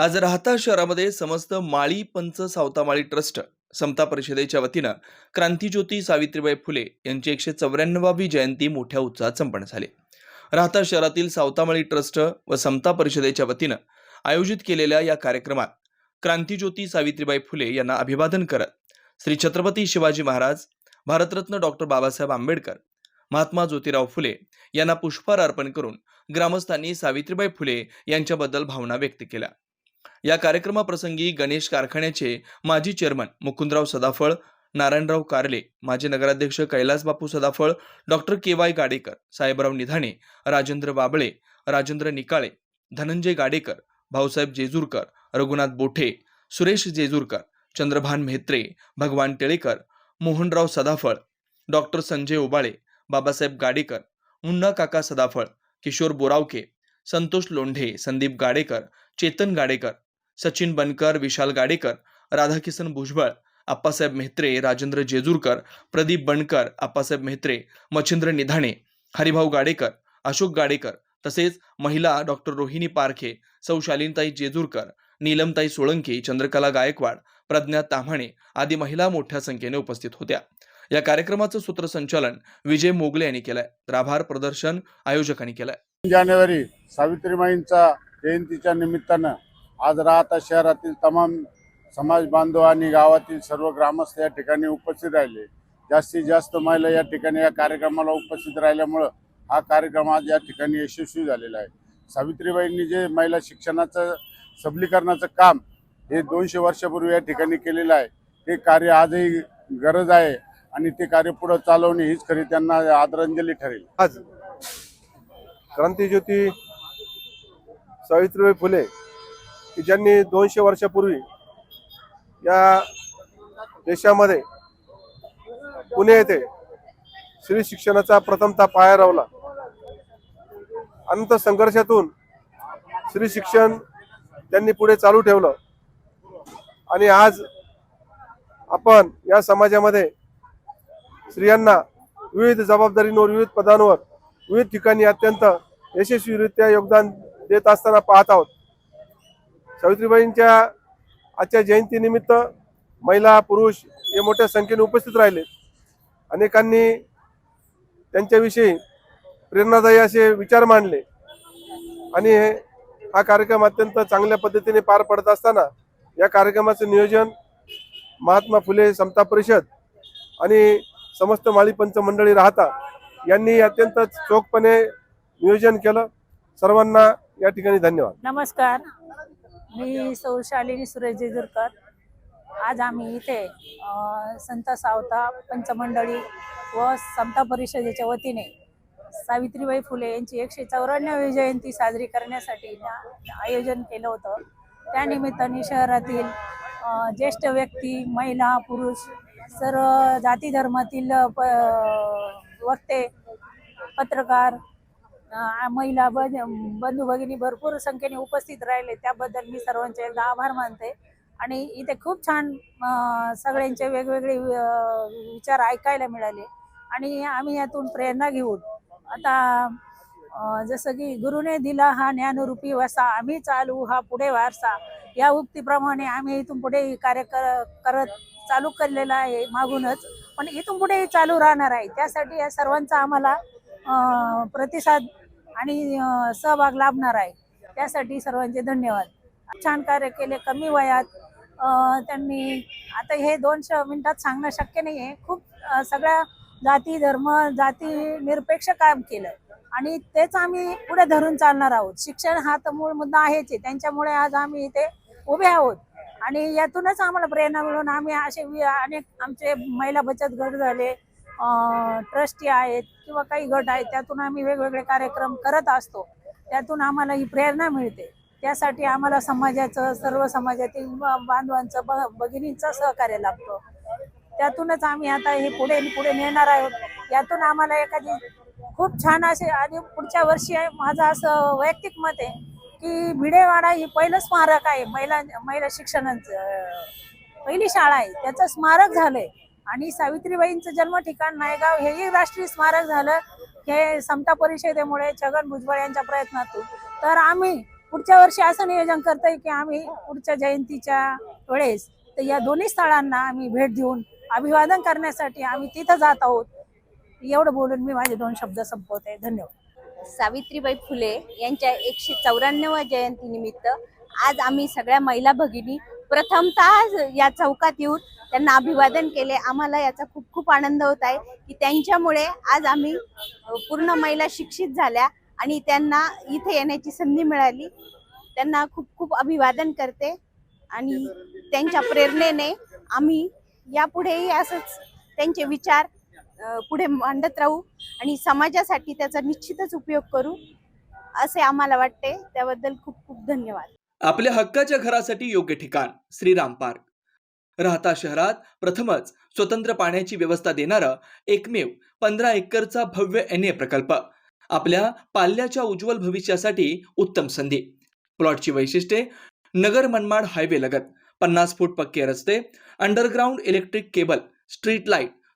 आज राहता शहरामध्ये समस्त माळी पंच सावतामाळी ट्रस्ट समता परिषदेच्या वतीनं क्रांतीज्योती सावित्रीबाई फुले यांची एकशे चौऱ्याण्णवावी जयंती मोठ्या उत्साहात संपन्न झाली. राहता शहरातील सावतामाळी ट्रस्ट व समता परिषदेच्या वतीनं आयोजित केलेल्या या कार्यक्रमात क्रांतीज्योती सावित्रीबाई फुले यांना अभिवादन करत श्री छत्रपती शिवाजी महाराज भारतरत्न डॉक्टर बाबासाहेब आंबेडकर महात्मा ज्योतिराव फुले यांना पुष्पहार अर्पण करून ग्रामस्थांनी सावित्रीबाई फुले यांच्याबद्दल भावना व्यक्त केल्या. या कार्यक्रमाप्रसंगी गणेश कारखान्याचे माजी चेअरमन मुकुंदराव सदाफळ नारायणराव कारले माजी नगराध्यक्ष Kailas Bapu Sadaphal doctor K Y Gadekar Sahebrao Nidhane Rajendra Babale Rajendra Nikale Dhananjay Gadekar Bhausaheb Jejurkar Raghunath Bothe Suresh Jejurkar Chandrabhan Mhetre Bhagwan Tilekar Mohanrao Sadaphal doctor Sanjay Obale Babasaheb Gadekar Munna Kaka Sadaphal Kishor Boravke Santosh Londhe Sandeep Gadekar Chetan Gadekar Sachin बनकर विशाल गाडेकर राधाकिसन भुजबळ आप्पासाहेब मेहत्रे राजेंद्र जेजूरकर प्रदीप बनकर आप्पासाहेब मेहत्रे मच्छिंद्र निधाणे हरिभाऊ गाडेकर अशोक गाडेकर तसेच महिला doctor Rohini Parkhe सौ शालीनताई जेजूरकर नीलमताई सोळंकी चंद्रकला गायकवाड प्रज्ञा ताम्हाणे आदी महिला मोठ्या संख्येने उपस्थित होत्या. या कार्यक्रमाचं सूत्रसंचालन विजय मोगले यांनी केलंय. तर आभार प्रदर्शन आयोजकांनी केलंय. जानेवारी सावित्रीमाईंचा जयंतीच्या निमित्तानं आज राहता शहरातील तमाम समाज बांधव आणि गावातील सर्व ग्रामस्थ या ठिकाणी उपस्थित राहिले. जास्तीत जास्त महिला या ठिकाणी या कार्यक्रमाला उपस्थित राहिल्यामुळं हा कार्यक्रम आज या ठिकाणी यशस्वी झालेला आहे. सावित्रीबाईंनी जे महिला शिक्षणाचं सबलीकरणाचं काम हे दोनशे वर्षापूर्वी या ठिकाणी केलेलं आहे ते कार्य आजही गरज आहे आणि ते कार्य पुढं चालवणे हीच खरी त्यांना आदरांजली ठरेल. आज क्रांतीज्योती सावित्रीबाई फुले की ज्यांनी दोनशे वर्षापूर्वी या देशामध्ये पुणे येथे स्त्री शिक्षणाचा प्रथमता पाया रावला. अनंत संघर्षातून स्त्री शिक्षण त्यांनी पुढे चालू ठेवलं. आणि आज आपण या समाजामध्ये स्त्रियांना विविध जबाबदारींवर विविध पदांवर विविध ठिकाणी अत्यंत यशस्वीरित्या योगदान देत असताना पाहत आहोत. सावित्रीबाईंच्या आजच्या जयंतीनिमित्त महिला पुरुष हे मोठ्या संख्येने उपस्थित राहिले. अनेकांनी त्यांच्याविषयी प्रेरणादायी असे विचार मांडले. आणि हा कार्यक्रम अत्यंत चांगल्या पद्धतीने पार पडत असताना या कार्यक्रमाचं नियोजन महात्मा फुले समता परिषद आणि समस्त माळी पंच मंडळी राहता यांनी अत्यंत चोखपणे नियोजन केलं. सर्वांना या ठिकाणी धन्यवाद. नमस्कार. मी सौ शालिनी सुरेश जेजुरकर. आज आम्ही इथे अ, संत सावता पंचमंडळी व समता परिषदेच्या वतीने सावित्रीबाई फुले यांची एकशे चौऱ्याण्णवी जयंती साजरी करण्यासाठी ना- आयोजन केलं होतं. त्यानिमित्ताने शहरातील अ, ज्येष्ठ व्यक्ती महिला पुरुष सर्व जाती धर्मातील अ, प वक्ते पत्रकार महिला बन बंधू भगिनी भरपूर संख्येने उपस्थित राहिले. त्याबद्दल मी सर्वांचे एकदा आभार मानते. आणि इथे खूप छान सगळ्यांचे वेगवेगळे विचार ऐकायला मिळाले. आणि आम्ही यातून प्रेरणा घेऊन आता जसं की गुरुने दिला हा ज्ञानरूपी वसा आम्ही चालू हा पुढे वारसा. या उक्तीप्रमाणे आम्ही इथून पुढे कार्य कर करत चालू केलेला आहे मागूनच. पण इथून पुढे चालू राहणार आहे. त्यासाठी या सर्वांचा आम्हाला प्रतिसाद आणि सहभाग लाभणार आहे. त्यासाठी सर्वांचे धन्यवाद. छान कार्य केले कमी वयात त्यांनी आता हे दोन मिनिटात सांगणं शक्य नाही आहे खूप सगळ्या जाती धर्म जाती निरपेक्ष काम केलं. आणि तेच आम्ही पुढे धरून चालणार आहोत. शिक्षण हा तर मूळ मुद्दा आहेच आहे. त्यांच्यामुळे आज आम्ही इथे उभे आहोत. आणि यातूनच आम्हाला प्रेरणा मिळून आम्ही असे अनेक आमचे महिला बचत गट झाले ट्रस्टी आहेत किंवा काही गट आहेत त्यातून आम्ही वेगवेगळे कार्यक्रम करत असतो. त्यातून आम्हाला ही प्रेरणा मिळते. त्यासाठी आम्हाला समाजाचं सर्व समाजातील बांधवांचं ब भगिनींचं सहकार्य लागतो. त्यातूनच आम्ही आता हे पुढे पुढे नेणार आहोत. यातून आम्हाला एखादी खूप छान असे आणि पुढच्या वर्षी माझं असं वैयक्तिक मत आहे की भिडेवाडा ही पहिलं स्मारक आहे. महिला महिला शिक्षणाचं पहिली शाळा आहे. त्याचं स्मारक झालंय. आणि सावित्रीबाईंचं जन्म ठिकाण नायगाव हेही राष्ट्रीय स्मारक झालं. हे समता परिषदेमुळे छगन भुजबळ यांच्या प्रयत्नातून. तर आम्ही पुढच्या वर्षी असं नियोजन करतोय की आम्ही पुढच्या जयंतीच्या वेळेस तर या दोन्ही स्थळांना आम्ही भेट देऊन अभिवादन करण्यासाठी आम्ही तिथं जात आहोत. एवढं बोलून मी माझे दोन शब्द संपवते. धन्यवाद. सावित्रीबाई फुले यांच्या एकशे चौऱ्याण्णव जयंतीनिमित्त आज आम्ही सगळ्या महिला भगिनी प्रथमतः या चौकात येऊन त्यांना अभिवादन केले. आम्हाला याचा खूप खूप आनंद होत आहे की त्यांच्यामुळे आज आम्ही पूर्ण महिला शिक्षित झाल्या आणि त्यांना इथे येण्याची संधी मिळाली. त्यांना खूप खूप अभिवादन करते आणि त्यांच्या प्रेरणेने आम्ही यापुढेही असंच त्यांचे विचार पुढे मांडत राहू आणि समाजासाठी त्याचा निश्चितच उपयोग करू असे आम्हाला वाटते. त्याबद्दल खूप खूप धन्यवाद. आपल्या हक्काच्या घरासाठी योग्य ठिकाण श्रीराम पार्क. राहता शहरात प्रथमच स्वतंत्र पाण्याची व्यवस्था देणारा एकमेव पंधरा एकरचा भव्य एन ए प्रकल्प. आपल्या पाल्याच्या उज्ज्वल भविष्यासाठी उत्तम संधी. प्लॉटची वैशिष्ट्ये नगर मनमाड हायवे लगत पन्नास फूट पक्के रस्ते underground electric cable street light